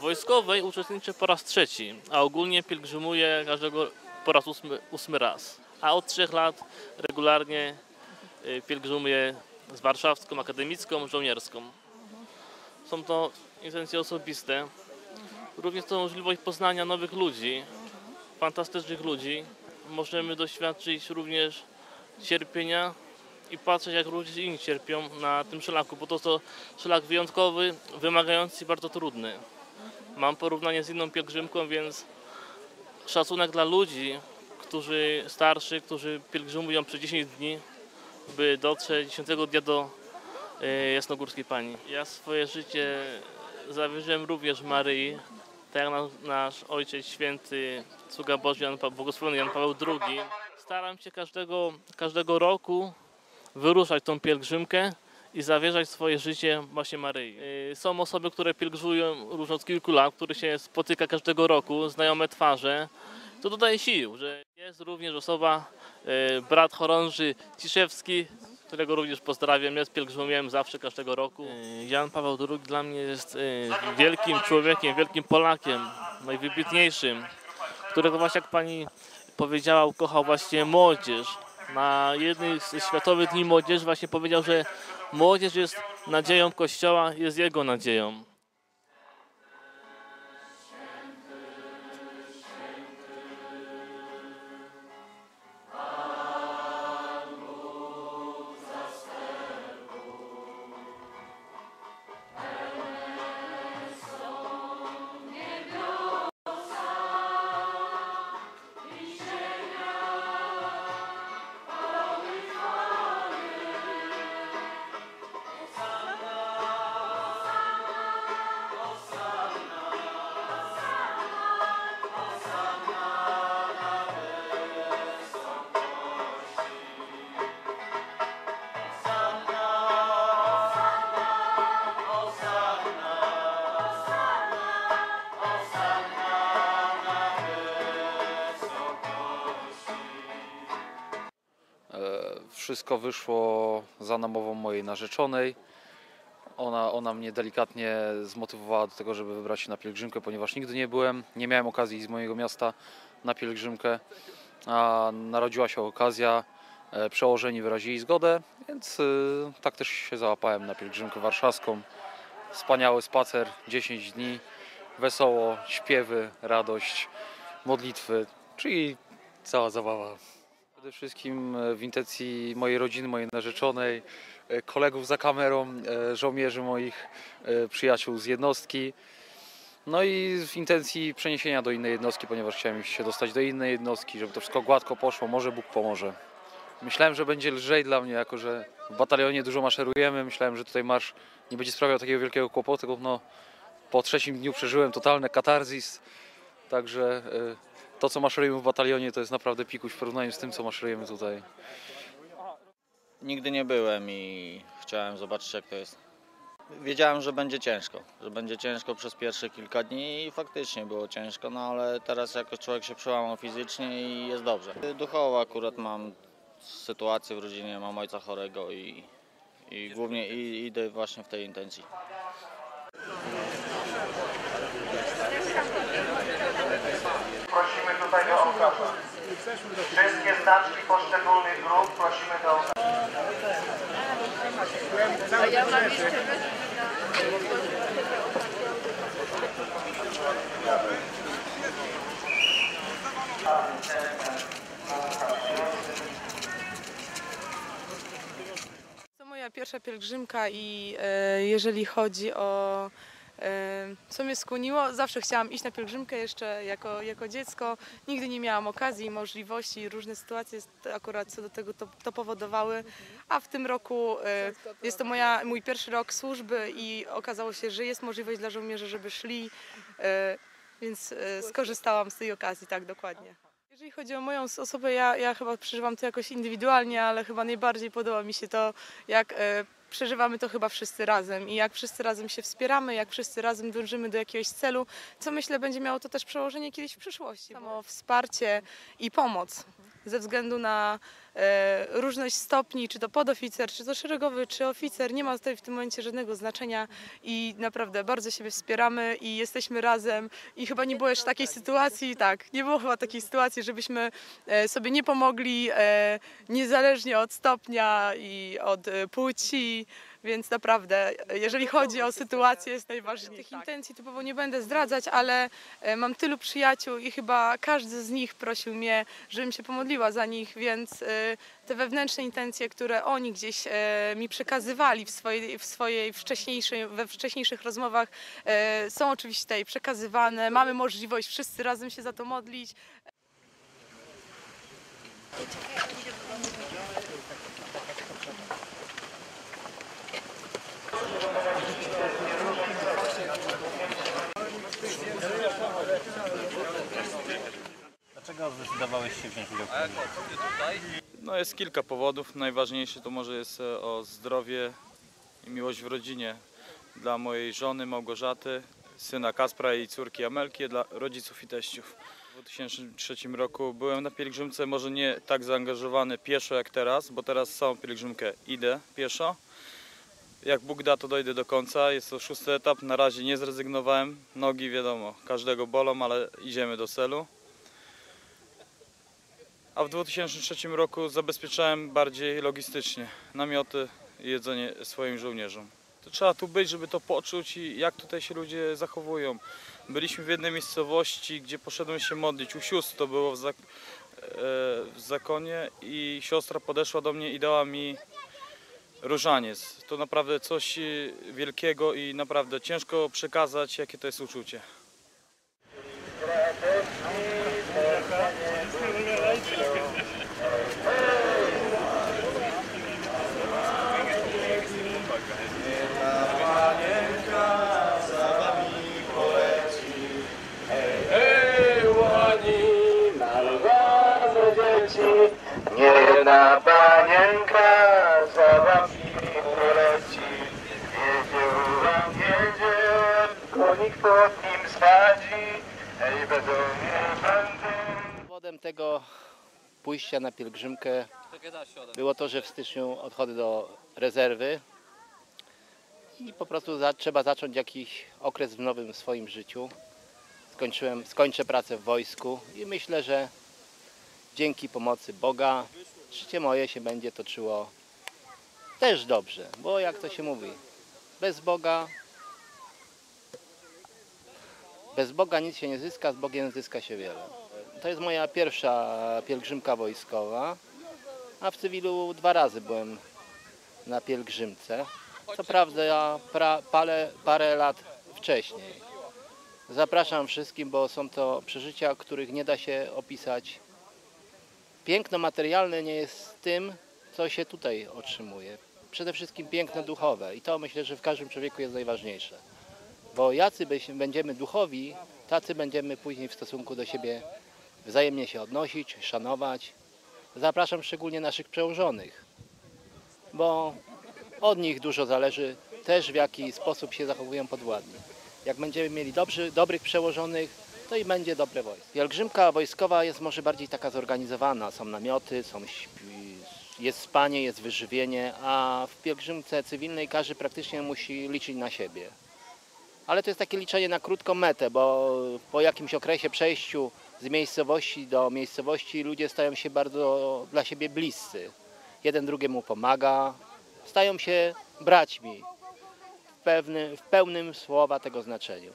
wojskowej uczestniczę po raz trzeci, a ogólnie pielgrzymuję każdego po raz ósmy, ósmy raz. A od trzech lat regularnie y, pielgrzymuję z warszawską, akademicką, żołnierską. Są to intencje osobiste. Również to możliwość poznania nowych ludzi, fantastycznych ludzi. Możemy doświadczyć również cierpienia i patrzeć, jak ludzie inni cierpią na tym szlaku, bo to to szlak wyjątkowy, wymagający i bardzo trudny. Mam porównanie z inną pielgrzymką, więc szacunek dla ludzi, którzy starszy, którzy pielgrzymują przez 10 dni, by dotrzeć 10 dnia do e, Jasnogórskiej Pani. Ja swoje życie zawierzyłem również Maryi, tak jak na- nasz Ojciec Święty, Sługa Boży Jan, błogosławiony Jan Paweł II. Staram się każdego, każdego roku wyruszać tą pielgrzymkę i zawierzać swoje życie właśnie Maryi. Yy, Są osoby, które pielgrzymują już od kilku lat, które się spotyka każdego roku, znajome twarze. To dodaje sił, że jest również osoba, yy, brat chorąży Ciszewski, którego również pozdrawiam, jest pielgrzymiem zawsze każdego roku. Yy, Jan Paweł II dla mnie jest wielkim człowiekiem, wielkim Polakiem, najwybitniejszym, którego właśnie jak pani powiedziała, ukochał właśnie młodzież. Na jednych z Światowych Dni Młodzieży właśnie powiedział, że młodzież jest nadzieją Kościoła, jest jego nadzieją. Wszystko wyszło za namową mojej narzeczonej. Ona, ona mnie delikatnie zmotywowała do tego, żeby wybrać się na pielgrzymkę, ponieważ nigdy nie byłem, nie miałem okazji z mojego miasta na pielgrzymkę, a narodziła się okazja, e, przełożeni wyrazili zgodę, więc e, tak też się załapałem na pielgrzymkę warszawską. Wspaniały spacer, 10 dni, wesoło, śpiewy, radość, modlitwy, czyli cała zabawa. Przede wszystkim e, w intencji mojej rodziny, mojej narzeczonej, e, kolegów za kamerą, e, żołnierzy moich, przyjaciół z jednostki. No i w intencji przeniesienia do innej jednostki, ponieważ chciałem się dostać do innej jednostki, żeby to wszystko gładko poszło, może Bóg pomoże. Myślałem, że będzie lżej dla mnie, jako że w batalionie dużo maszerujemy. Myślałem, że tutaj marsz nie będzie sprawiał takiego wielkiego kłopotu. No, po trzecim dniu przeżyłem totalny katarzis, także e, to, co maszerujemy w batalionie, to jest naprawdę pikuś w porównaniu z tym, co maszerujemy tutaj. Nigdy nie byłem i chciałem zobaczyć jak to jest. Wiedziałem, że będzie ciężko, że będzie ciężko przez pierwsze kilka dni i faktycznie było ciężko, no ale teraz jakoś człowiek się przełamał fizycznie i jest dobrze. Duchowo akurat mam sytuację w rodzinie, mam ojca chorego i, i głównie i, idę właśnie w tej intencji. Prosimy tutaj do ołtarza. Wszystkie znaczki poszczególnych grup prosimy do. To moja pierwsza pielgrzymka i e, jeżeli chodzi o co mnie skłoniło, zawsze chciałam iść na pielgrzymkę jeszcze jako, jako dziecko. Nigdy nie miałam okazji, możliwości, różne sytuacje akurat co do tego to, to powodowały. A w tym roku e, jest to moja, mój pierwszy rok służby i okazało się, że jest możliwość dla żołnierzy, żeby szli, e, więc e, skorzystałam z tej okazji, tak dokładnie. Jeżeli chodzi o moją osobę, ja, ja chyba przeżywam to jakoś indywidualnie, ale chyba najbardziej podoba mi się to, jak przeżywamy to chyba wszyscy razem i jak wszyscy razem się wspieramy, jak wszyscy razem dążymy do jakiegoś celu, co myślę będzie miało to też przełożenie kiedyś w przyszłości. Samo wsparcie i pomoc ze względu na różność stopni, czy to podoficer, czy to szeregowy, czy oficer, nie ma tutaj w tym momencie żadnego znaczenia i naprawdę bardzo siebie wspieramy i jesteśmy razem i chyba nie było jeszcze takiej sytuacji, tak, nie było chyba takiej sytuacji, żebyśmy e, sobie nie pomogli e, niezależnie od stopnia i od e, płci, więc naprawdę, jeżeli chodzi o sytuację, jest najważniejsze. Tych intencji typowo nie będę zdradzać, ale e, mam tylu przyjaciół i chyba każdy z nich prosił mnie, żebym się pomodliła za nich, więc e, te wewnętrzne intencje, które oni gdzieś e, mi przekazywali w swojej, w swojej wcześniejszej, we wcześniejszych rozmowach, e, są oczywiście tutaj przekazywane. Mamy możliwość wszyscy razem się za to modlić. Dlaczego zdecydowałeś się wziąć udział w tym? No jest kilka powodów. Najważniejszy to może jest e, o zdrowie i miłość w rodzinie. Dla mojej żony Małgorzaty, syna Kaspra i córki Amelki, dla rodziców i teściów. W 2003 roku byłem na pielgrzymce, może nie tak zaangażowany pieszo jak teraz, bo teraz całą pielgrzymkę idę pieszo. Jak Bóg da, to dojdę do końca. Jest to szósty etap. Na razie nie zrezygnowałem. Nogi, wiadomo, każdego bolą, ale idziemy do celu. A w 2003 roku zabezpieczałem bardziej logistycznie namioty i jedzenie swoim żołnierzom. To trzeba tu być, żeby to poczuć i jak tutaj się ludzie zachowują. Byliśmy w jednej miejscowości, gdzie poszedłem się modlić. U sióstr to było w, zak- e, w zakonie i siostra podeszła do mnie i dała mi różaniec. To naprawdę coś e, wielkiego i naprawdę ciężko przekazać, jakie to jest uczucie. Niena panienka za wami poleci, jedzie wam jedzie, konik pod nim swadzi, ej będą nie będę. Powodem tego pójścia na pielgrzymkę było to, że w styczniu odchodzę do rezerwy i po prostu za, trzeba zacząć jakiś okres w nowym swoim życiu. Skończyłem, skończę pracę w wojsku i myślę, że dzięki pomocy Boga życie moje się będzie toczyło też dobrze, bo jak to się mówi, bez Boga bez Boga nic się nie zyska, z Bogiem zyska się wiele. To jest moja pierwsza pielgrzymka wojskowa, a w cywilu dwa razy byłem na pielgrzymce. Co prawda ja pra, parę, parę lat wcześniej. Zapraszam wszystkim, bo są to przeżycia, których nie da się opisać. Piękno materialne nie jest tym, co się tutaj otrzymuje. Przede wszystkim piękno duchowe i to myślę, że w każdym człowieku jest najważniejsze. Bo jacy będziemy duchowi, tacy będziemy później w stosunku do siebie wzajemnie się odnosić, szanować. Zapraszam szczególnie naszych przełożonych, bo od nich dużo zależy też w jaki sposób się zachowują podwładni. Jak będziemy mieli dobrzy, dobrych przełożonych, to i będzie dobre wojsko. Pielgrzymka wojskowa jest może bardziej taka zorganizowana. Są namioty, są jest spanie, jest wyżywienie, a w pielgrzymce cywilnej każdy praktycznie musi liczyć na siebie ale to jest takie liczenie na krótką metę, bo po jakimś okresie przejściu z miejscowości do miejscowości ludzie stają się bardzo dla siebie bliscy. Jeden drugiemu pomaga, stają się braćmi w, pewny, w pełnym słowa tego znaczeniu.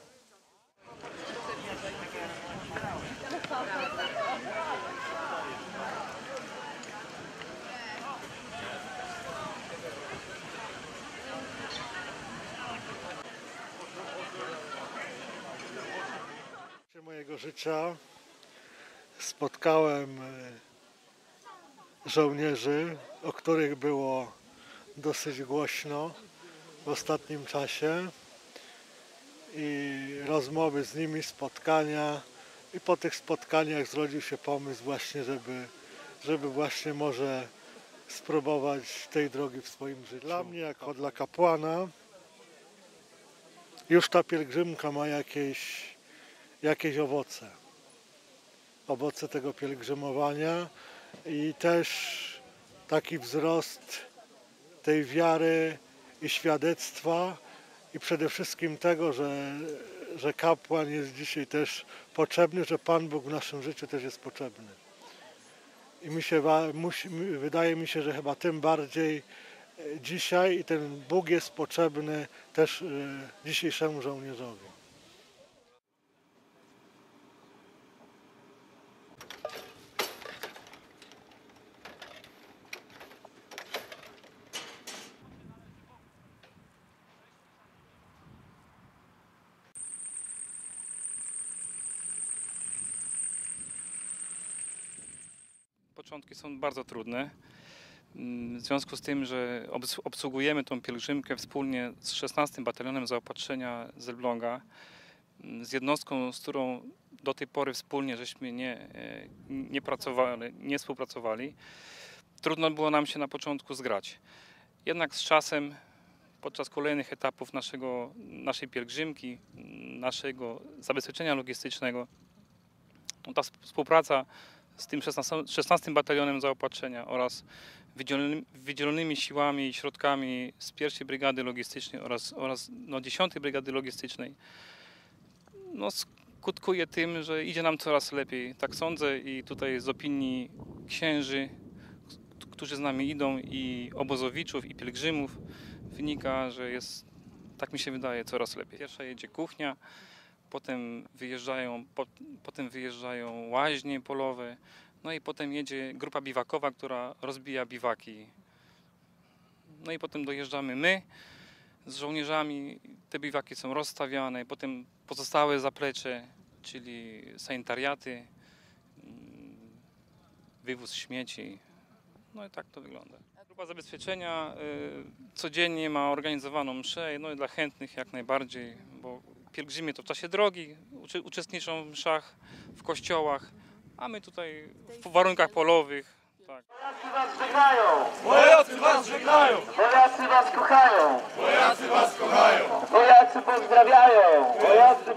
mojego życia spotkałem e, żołnierzy, o których było dosyć głośno w ostatnim czasie i rozmowy z nimi, spotkania i po tych spotkaniach zrodził się pomysł właśnie, żeby, żeby właśnie może spróbować tej drogi w swoim życiu. Dla mnie jako dla kapłana już ta pielgrzymka ma jakieś jakieś owoce. Owoce tego pielgrzymowania i też taki wzrost tej wiary i świadectwa i przede wszystkim tego, że, że kapłan jest dzisiaj też potrzebny, że Pan Bóg w naszym życiu też jest potrzebny. I mi się, wydaje mi się, że chyba tym bardziej e, dzisiaj i ten Bóg jest potrzebny też e, dzisiejszemu żołnierzowi. Są bardzo trudne. Mm, W związku z tym, że obs- obsługujemy tą pielgrzymkę wspólnie z 16 Batalionem Zaopatrzenia z Elbląga, mm, z jednostką, z którą do tej pory wspólnie żeśmy nie, e, nie pracowali, nie współpracowali, trudno było nam się na początku zgrać. Jednak z czasem, podczas kolejnych etapów naszego, naszej pielgrzymki, mm, naszego zabezpieczenia logistycznego, no ta sp- współpraca z tym 16, 16 Batalionem Zaopatrzenia oraz wydzielonymi, wydzielonymi siłami i środkami z pierwszej Brygady Logistycznej oraz, oraz no, 10 Brygady Logistycznej no, skutkuje tym, że idzie nam coraz lepiej. Tak sądzę i tutaj z opinii księży, którzy z nami idą i obozowiczów i pielgrzymów wynika, że jest, tak mi się wydaje, coraz lepiej. Pierwsza jedzie kuchnia, potem wyjeżdżają, po, potem wyjeżdżają łaźnie polowe, no i potem jedzie grupa biwakowa, która rozbija biwaki. No i potem dojeżdżamy my z żołnierzami, te biwaki są rozstawiane, potem pozostałe zaplecze, czyli sanitariaty, mm, wywóz śmieci, no i tak to wygląda. Grupa zabezpieczenia y, codziennie ma organizowaną mszę, no i dla chętnych jak najbardziej, bo pielgrzymie to w czasie drogi uczy, uczestniczą w mszach, w kościołach, a my tutaj w warunkach polowych. Tak. Wojacy was żegnają! Wojacy was żegnają! Wojacy was kochają! Wojacy was kochają! Wojacy pozdrawiają! Wojacy